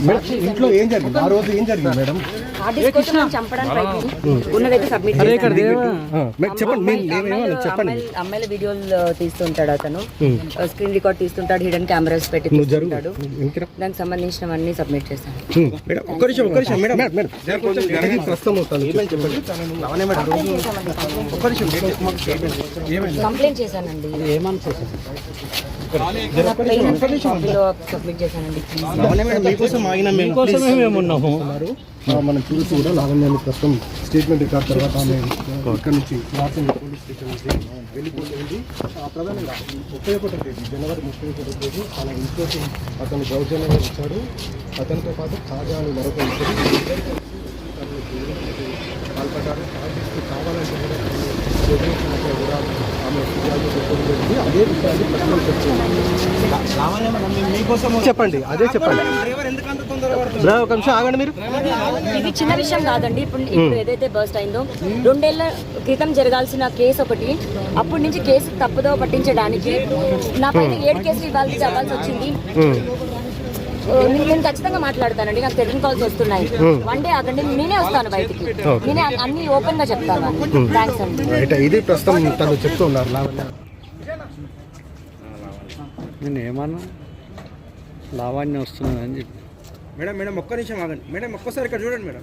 Madam ఇంట్లో ఏం జరిగింది? ఆ రోజు ఏం జరిగింది మేడం? ఆర్టిస్ట్ కోసం నన్ను చంపడానికి ప్రయత్నం ఉన్నదైతే సబ్మిట్ చేశాను ఆ, మేడం చెప్పండి మేము మేమేమో అమ్మాయిలు- చెప్పండి. అమ్మాయిలు- అమ్మాయిల వీడియోలు తీస్తుంటాడు అతను. స్క్రీన్ రికార్డ్ తీస్తుంటాడు హిడెన్ కెమెరాస్ పెట్టి నువ్వు జరుగు. తీస్తుంటాడు. ఇంకిరా. దానికి సంబంధించినవన్నీ సబ్మిట్ చేశాను ఉమ్, మేడం ఒక్క నిమిషం ఒక్క నిమిషం మేడం మేడం మేడం ఇది ప్రస్తుతం అవుతాను చెప్పండి? లావణ్య మేడం ఒక్క నిమిషం ఏమైంది కంప్లైంట్ చేశానండి. కాపీలో సబ్మిట్ చేశానండి లావణ్య మేము ఉన్నాము మనం చూసి కూడా లావణ్యాన్ని ప్రస్తుతం స్టేట్మెంట్ రికార్డ్ తర్వాత ఆమె ఇక్కడ నుంచి రాత్రి పోలీస్ స్టేషన్ నుంచి వెళ్ళిపోయింది ప్రధానంగా ముప్పై ఒకటో తేదీ జనవరి ముప్పై ఒకటో తేదీ తన ఇంట్లోకి అతను దౌర్జన్యంగా వచ్చాడు అతనితో పాటు ఖాజా మరొక ఇద్దరు పాల్పడ్డారు కావాలంటే కూడా చెప్పండి అదే చెప్పండి. ఒక నిమిషం ఆగండి మీరు. ఇది చిన్న విషయం కాదండి. ఇప్పుడు ఇప్పుడు ఏదైతే బర్స్ట్ అయిందో రెండేళ్ళ క్రితం జరగాల్సిన కేసు ఒకటి అప్పటి నుంచి కేసు తప్పుదో పట్టించడానికి నా పైన ఏడు కేసులు ఇవ్వాల్సి అవ్వాల్సి వచ్చింది. నేను నేను ఖచ్చితంగా మాట్లాడతానండి. నాకు తెలియని కాల్స్ వస్తున్నాయి. వన్ డే ఆగండి నేనే వస్తాను బయటికి. నేనే అన్ని- ఓపెన్గా చెప్తాను. థ్యాంక్స్ అండి. ఇది ప్రస్తుతం తను నేను ఏమన్నా? లావాణ్యం వస్తున్నది అని చెప్పి. మేడం మేడం ఒక్క నిమిషం ఆగండి. మేడం ఒక్కసారి ఇక్కడ చూడండి మేడం.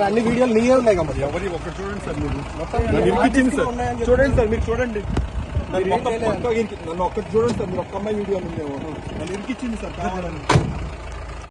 అన్ని వీడియోలు నీయే ఉన్నాయి కాబట్టి ఎవరి ఒక్క చూడండి సార్ మీరు. మొత్తం సార్. చూడండి సార్ మీరు చూడండి. నన్ను ఒక్కటి చూడండి సార్ మీరు ఒక్క అమ్మాయి వీడియో ఉందేమో నన్ను ఇరికిచ్చింది సార్ కావాలని